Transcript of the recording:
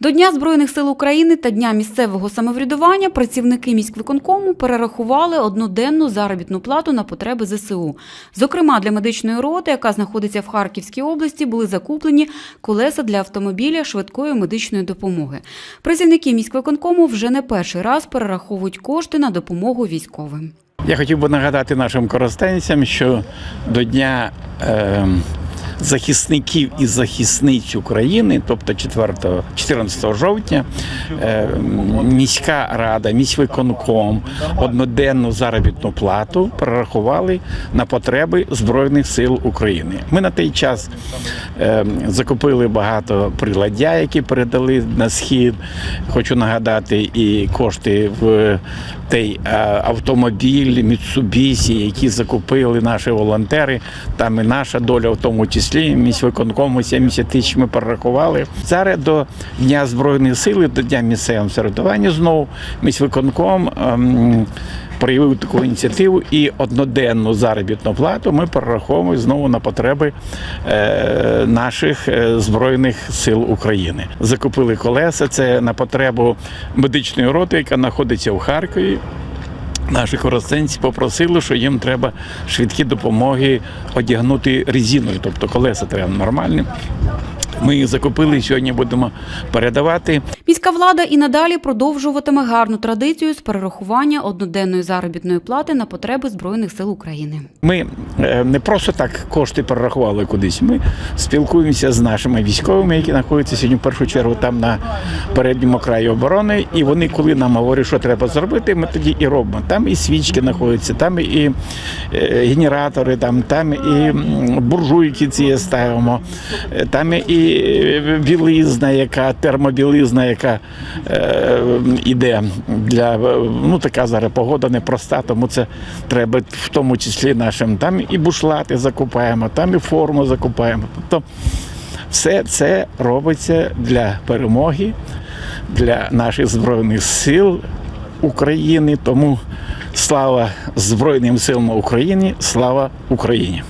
До Дня Збройних сил України та Дня місцевого самоврядування працівники міськвиконкому перерахували одноденну заробітну плату на потреби ЗСУ. Зокрема, для медичної роти, яка знаходиться в Харківській області, були закуплені колеса для автомобіля швидкої медичної допомоги. Працівники міськвиконкому вже не перший раз перераховують кошти на допомогу військовим. Я хотів би нагадати нашим користенцям, що до Дня е, захисників і захисниць України, тобто 4, 14 жовтня, е, міська рада, міськвиконком одноденну заробітну плату перерахували на потреби Збройних сил України. Ми на той час е, закупили багато приладдя, які передали на схід. Хочу нагадати і кошти в той е, автомобіль Mitsubishi, які закупили наші волонтери. Там і наша доля, в тому числі міськвиконкому 70 тисяч ми перерахували. Зараз до Дня Збройних сил, і до Дня місцевого самоврядування знову міськвиконком. ем, Проявив таку ініціативу і одноденну заробітну плату ми перераховуємо знову на потреби е, наших е, збройних сил України. Закупили колеса. Це на потребу медичної роти, яка знаходиться в Харкові. Наші коростенці попросили, що їм треба швидкі допомоги одягнути резиною, тобто колеса треба нормальні. Ми їх закупили сьогодні будемо передавати. Міська влада і надалі продовжуватиме гарну традицію з перерахування одноденної заробітної плати на потреби Збройних сил України. Ми е, не просто так кошти перерахували кудись. Ми спілкуємося з нашими військовими, які знаходяться сьогодні в першу чергу там на передньому краї оборони. І вони, коли нам говорять, що треба зробити, ми тоді і робимо. Там і свічки знаходяться, там і е, генератори, там, там і буржуйки ці ставимо, е, там і білизна, яка термобілизна, яка е, іде для ну така зараз погода непроста, тому це треба в тому числі нашим. Там і бушлати закупаємо, там і форму закупаємо. Тобто все це робиться для перемоги, для наших збройних сил України. Тому слава Збройним силам України, слава Україні.